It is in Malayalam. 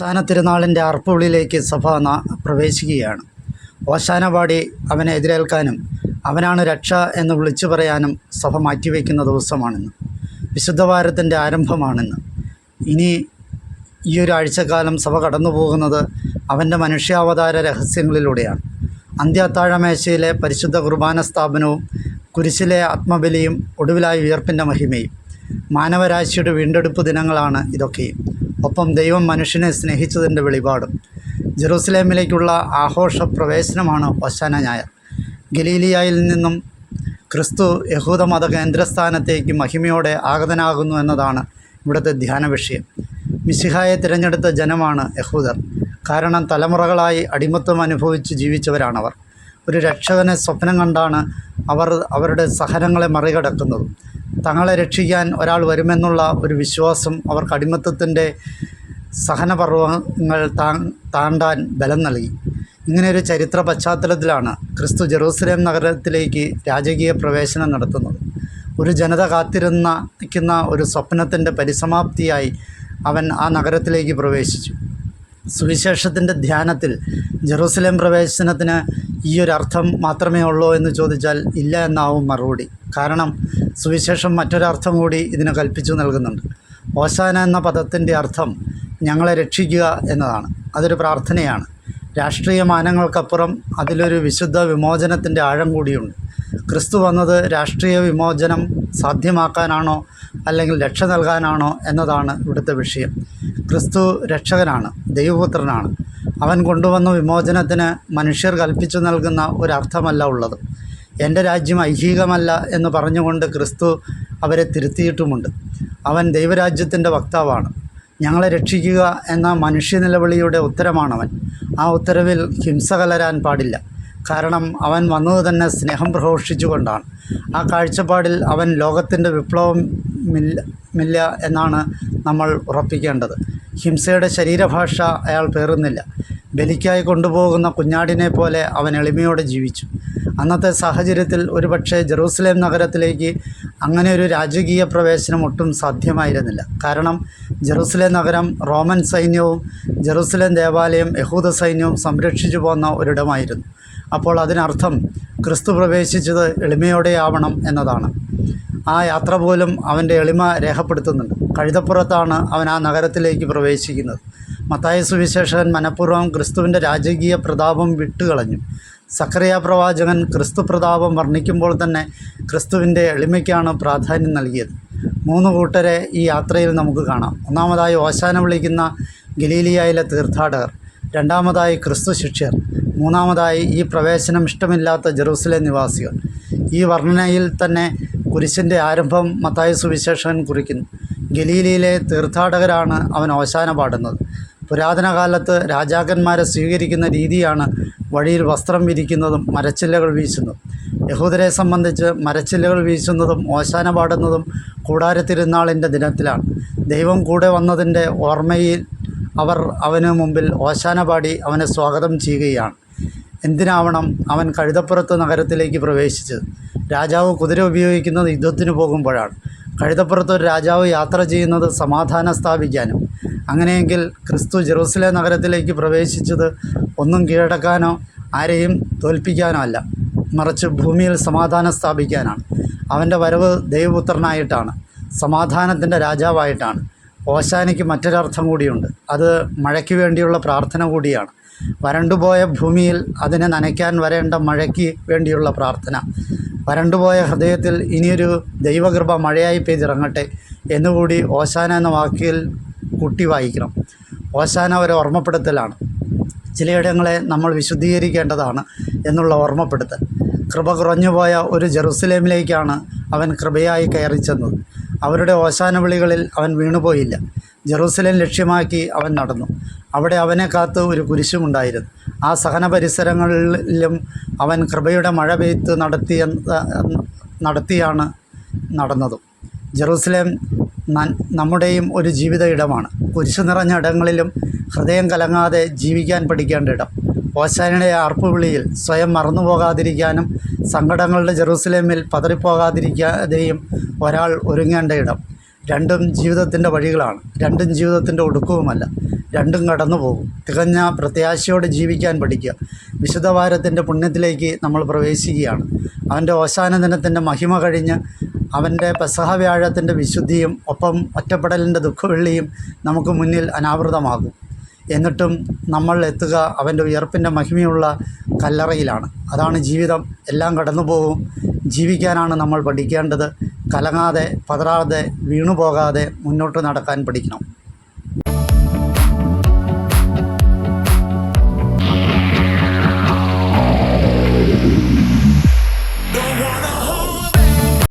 അവസാന തിരുനാളിന്റെ അർപ്പുള്ളിലേക്ക് സഭ പ്രവേശിക്കുകയാണ്. ഓശാനപാടി അവനെ എതിരേൽക്കാനും അവനാണ് രക്ഷ എന്ന് വിളിച്ചു പറയാനും സഭ മാറ്റിവെക്കുന്ന ദിവസമാണിന്ന്. വിശുദ്ധവാരത്തിന്റെ ആരംഭമാണിന്ന്. ഇനി ഈ ഒരു ആഴ്ചക്കാലം സഭ കടന്നു പോകുന്നത് അവന്റെ മനുഷ്യാവതാര രഹസ്യങ്ങളിലൂടെയാണ്. അന്ത്യത്താഴമേശയിലെ പരിശുദ്ധ കുർബാന സ്ഥാപനവും കുരിശിലെ ആത്മബലിയും ഒടുവിലായ ഉയർപ്പിന്റെ മഹിമയും മാനവരാശിയുടെ വീണ്ടെടുപ്പ് ദിനങ്ങളാണ് ഇതൊക്കെയും. ഒപ്പം ദൈവം മനുഷ്യനെ സ്നേഹിച്ചതിന്റെ വെളിപാടും. ജെറൂസലേമിലേക്കുള്ള ആഘോഷ പ്രവേശനമാണ് ഒശാന ഞായർ. ഗലീലിയായിൽ നിന്നും ക്രിസ്തു യഹൂദ മത കേന്ദ്രസ്ഥാനത്തേക്ക് മഹിമയോടെ ആഗതനാകുന്നു എന്നതാണ് ഇവിടുത്തെ ധ്യാന വിഷയം. മിശിഹായെ തിരഞ്ഞെടുത്ത ജനമാണ് യഹൂദർ. കാരണം തലമുറകളായി അടിമത്വം അനുഭവിച്ച് ജീവിച്ചവരാണവർ. ഒരു രക്ഷകനെ സ്വപ്നം കണ്ടാണ് അവർ അവരുടെ സഹനങ്ങളെ മറികടക്കുന്നതും. തങ്ങളെ രക്ഷിക്കാൻ ഒരാൾ വരുമെന്നുള്ള ഒരു വിശ്വാസം അവർക്ക് അടിമത്തത്തിന്റെ സഹനപർവങ്ങൾ താ താണ്ടാൻ ബലം നൽകി. ഇങ്ങനെയൊരു ചരിത്ര പശ്ചാത്തലത്തിലാണ് ക്രിസ്തു ജെറൂസലേം നഗരത്തിലേക്ക് രാജകീയ പ്രവേശനം നടത്തുന്നത്. ഒരു ജനത കാത്തിരുന്ന ഒരു സ്വപ്നത്തിന്റെ പരിസമാപ്തിയായി അവൻ ആ നഗരത്തിലേക്ക് പ്രവേശിച്ചു. സുവിശേഷത്തിന്റെ ധ്യാനത്തിൽ ജെറൂസലേം പ്രവേശനത്തിന് ഈ ഒരു അർത്ഥം മാത്രമേ ഉള്ളൂ എന്ന് ചോദിച്ചാൽ ഇല്ല എന്നാവും മറുപടി. കാരണം സുവിശേഷം മറ്റൊരർത്ഥം കൂടി ഇതിന് കൽപ്പിച്ചു നൽകുന്നുണ്ട്. ഓശാന എന്ന പദത്തിന്റെ അർത്ഥം ഞങ്ങളെ രക്ഷിക്കുക എന്നതാണ്. അതൊരു പ്രാർത്ഥനയാണ്. രാഷ്ട്രീയ മാനങ്ങൾക്കപ്പുറം അതിലൊരു വിശുദ്ധ വിമോചനത്തിന്റെ ആഴം കൂടിയുണ്ട്. ക്രിസ്തു വന്നത് രാഷ്ട്രീയ വിമോചനം സാധ്യമാക്കാനാണോ അല്ലെങ്കിൽ രക്ഷ നൽകാനാണോ എന്നതാണ് ഇവിടുത്തെ വിഷയം. ക്രിസ്തു രക്ഷകനാണ് ദൈവപുത്രനാണ്. അവൻ കൊണ്ടുവന്ന വിമോചനത്തിന് മനുഷ്യർ കൽപ്പിച്ചു നൽകുന്ന ഒരർത്ഥമല്ല ഉള്ളത്. എന്റെ രാജ്യം ഐഹികമല്ല എന്ന് പറഞ്ഞുകൊണ്ട് ക്രിസ്തു അവരെ തിരുത്തിയിട്ടുമുണ്ട്. അവൻ ദൈവരാജ്യത്തിന്റെ വക്താവാണ്. ഞങ്ങളെ രക്ഷിക്കുക എന്ന മനുഷ്യ നിലവിളിയുടെ ഉത്തരമാണവൻ. ആ ഉത്തരവിൽ ഹിംസ കലരാൻ പാടില്ല. കാരണം അവൻ വന്നത് തന്നെ സ്നേഹം പ്രഘോഷിച്ചുകൊണ്ടാണ്. ആ കാഴ്ചപ്പാടിൽ അവൻ ലോകത്തിന്റെ വിപ്ലവം മില്ല എന്നാണ് നമ്മൾ ഉറപ്പിക്കേണ്ടത്. ഹിംസയുടെ ശരീരഭാഷ അയാൾ പേറുന്നില്ല. ബലിക്കായി കൊണ്ടുപോകുന്ന കുഞ്ഞാടിനെ പോലെ അവൻ എളിമയോടെ ജീവിച്ചു. അന്നത്തെ സാഹചര്യത്തിൽ ഒരുപക്ഷെ ജെറൂസലേം നഗരത്തിലേക്ക് അങ്ങനെ ഒരു രാജകീയ പ്രവേശനം ഒട്ടും സാധ്യമായിരുന്നില്ല. കാരണം ജെറൂസലേം നഗരം റോമൻ സൈന്യവും ജെറൂസലേം ദേവാലയം യഹൂദ സൈന്യവും സംരക്ഷിച്ചു പോന്ന ഒരിടമായിരുന്നു. അപ്പോൾ അതിനർത്ഥം ക്രിസ്തു പ്രവേശിച്ചത് എളിമയോടെയാവണം എന്നതാണ്. ആ യാത്ര പോലും അവന്റെ എളിമ രേഖപ്പെടുത്തുന്നുണ്ട്. കഴുതപ്പുറത്താണ് അവൻ ആ നഗരത്തിലേക്ക് പ്രവേശിക്കുന്നത്. മത്തായ സുവിശേഷകൻ മനഃപൂർവം ക്രിസ്തുവിന്റെ രാജകീയ പ്രതാപം വിട്ടുകളഞ്ഞു. സക്കറിയ പ്രവാചകൻ ക്രിസ്തു പ്രതാപം വർണിക്കുമ്പോൾ തന്നെ ക്രിസ്തുവിന്റെ എളിമയ്ക്കാണ് പ്രാധാന്യം നൽകിയത്. മൂന്ന് കൂട്ടരെ ഈ യാത്രയിൽ നമുക്ക് കാണാം. ഒന്നാമതായി ഓശാന വിളിക്കുന്ന ഗലീലിയയിലെ തീർത്ഥാടകർ. രണ്ടാമതായി ക്രിസ്തു ശിക്ഷ്യർ മൂന്നാമതായി ഈ പ്രവേശനം ഇഷ്ടമില്ലാത്ത ജെറൂസലേം നിവാസികൾ. ഈ വർണനയിൽ തന്നെ കുരിശിന്റെ ആരംഭം മത്തായ സുവിശേഷകൻ കുറിക്കുന്നു. ഗലീലിയിലെ തീർത്ഥാടകരാണ് അവൻ ഓശാന പാടുന്നത്. പുരാതന കാലത്ത് രാജാക്കന്മാരെ സ്വീകരിക്കുന്ന രീതിയാണ് വഴിയിൽ വസ്ത്രം വിരിക്കുന്നതും മരച്ചില്ലകൾ വീശുന്നതും യഹൂദരെ സംബന്ധിച്ച് മരച്ചില്ലകൾ വീശുന്നതും ഓശാന പാടുന്നതും കൂടാരത്തിരുന്നാളിന്റെ ദിനത്തിലാണ്. ദൈവം കൂടെ വന്നതിന്റെ ഓർമ്മയിൽ അവർ അവന് മുമ്പിൽ ഓശാന പാടി അവനെ സ്വാഗതം ചെയ്യുകയാണ്. എന്തിനാവണം അവൻ കഴുതപ്പുറത്ത് നഗരത്തിലേക്ക് പ്രവേശിച്ചത്? രാജാവ് കുതിര ഉപയോഗിക്കുന്നത് യുദ്ധത്തിന് പോകുമ്പോഴാണ്. കഴുതപ്പുറത്ത് ഒരു രാജാവ് യാത്ര ചെയ്യുന്നത് സമാധാനം സ്ഥാപിക്കാനും. അങ്ങനെയെങ്കിൽ ക്രിസ്തു ജെറൂസലേം നഗരത്തിലേക്ക് പ്രവേശിച്ചത് ഒന്നും കീഴടക്കാനോ ആരെയും തോൽപ്പിക്കാനോ അല്ല. മറിച്ച് ഭൂമിയിൽ സമാധാനം സ്ഥാപിക്കാനാണ്. അവന്റെ വരവ് ദൈവപുത്രനായിട്ടാണ്. സമാധാനത്തിന്റെ രാജാവായിട്ടാണ്. ഓശാനയ്ക്ക് മറ്റൊരർത്ഥം കൂടിയുണ്ട്. അത് മഴയ്ക്ക് വേണ്ടിയുള്ള പ്രാർത്ഥന കൂടിയാണ്. വരണ്ടുപോയ ഭൂമിയിൽ അതിനെ നനയ്ക്കാൻ വരേണ്ട മഴയ്ക്ക് വേണ്ടിയുള്ള പ്രാർത്ഥന. വരണ്ടുപോയ ഹൃദയത്തിൽ ഇനിയൊരു ദൈവകൃപ മഴയായി പെയ്തിറങ്ങട്ടെ എന്നുകൂടി ഓശാന എന്ന വാക്കിൽ കുട്ടി വായിക്കണം. ഓശാന ഒരു ഓർമ്മപ്പെടുത്തലാണ്. ചിലയിടങ്ങളെ നമ്മൾ വിശുദ്ധീകരിക്കേണ്ടതാണ് എന്നുള്ള ഓർമ്മപ്പെടുത്തൽ. കൃപ കുറഞ്ഞുപോയ ഒരു ജെറുസലേമിലേക്കാണ് അവൻ കൃപയായി കയറി ചെന്നത്. അവരുടെ ഓശാന വിളികളിൽ അവൻ വീണുപോയില്ല. ജെറൂസലേം ലക്ഷ്യമാക്കി അവൻ നടന്നു. അവിടെ അവനെ കാത്ത് ഒരു കുരിശുമുണ്ടായിരുന്നു ആ സഹന പരിസരങ്ങളിലും അവൻ കൃപയുടെ മഴ പെയ്ത്ത് നടത്തിയ നടത്തിയാണ് നടന്നതും. ജെറൂസലേം നമ്മുടെയും ഒരു ജീവിത ഇടമാണ് കുരിശു നിറഞ്ഞ ഇടങ്ങളിലും ഹൃദയം കലങ്ങാതെ ജീവിക്കാൻ പഠിക്കേണ്ട ഇടം. ഓശാനയുടെ ആർപ്പുവിളിയിൽ സ്വയം മറന്നുപോകാതിരിക്കാനും സങ്കടങ്ങളുടെ ജെറൂസലേമിൽ പതറിപ്പോകാതിരിക്കാതെയും ഒരാൾ ഒരുങ്ങേണ്ട ഇടം. രണ്ടും ജീവിതത്തിന്റെ വഴികളാണ്. രണ്ടും ജീവിതത്തിന്റെ ഒടുക്കവുമല്ല. രണ്ടും കടന്നു പോകും. തികഞ്ഞ പ്രത്യാശയോടെ ജീവിക്കാൻ പഠിക്കുക. വിശുദ്ധവാരത്തിന്റെ പുണ്യത്തിലേക്ക് നമ്മൾ പ്രവേശിക്കുകയാണ്. അവന്റെ ഓശാന ദിനത്തിന്റെ മഹിമ കഴിഞ്ഞ് അവന്റെ പെസഹവ്യാഴത്തിന്റെ വിശുദ്ധിയും ഒപ്പം ഒറ്റപ്പെടലിന്റെ ദുഃഖവെള്ളിയും നമുക്ക് മുന്നിൽ അനാവൃതമാകും. എന്നിട്ടും നമ്മൾ എത്തുക അവന്റെ ഉയർപ്പിന്റെ മഹിമയുള്ള കല്ലറയിലാണ്. അതാണ് ജീവിതം. എല്ലാം കടന്നു പോകും. ജീവിക്കാനാണ് നമ്മൾ പഠിക്കേണ്ടത്. കലങ്ങാതെ പതറാതെ വീണുപോകാതെ മുന്നോട്ട് നടക്കാൻ പഠിക്കണം.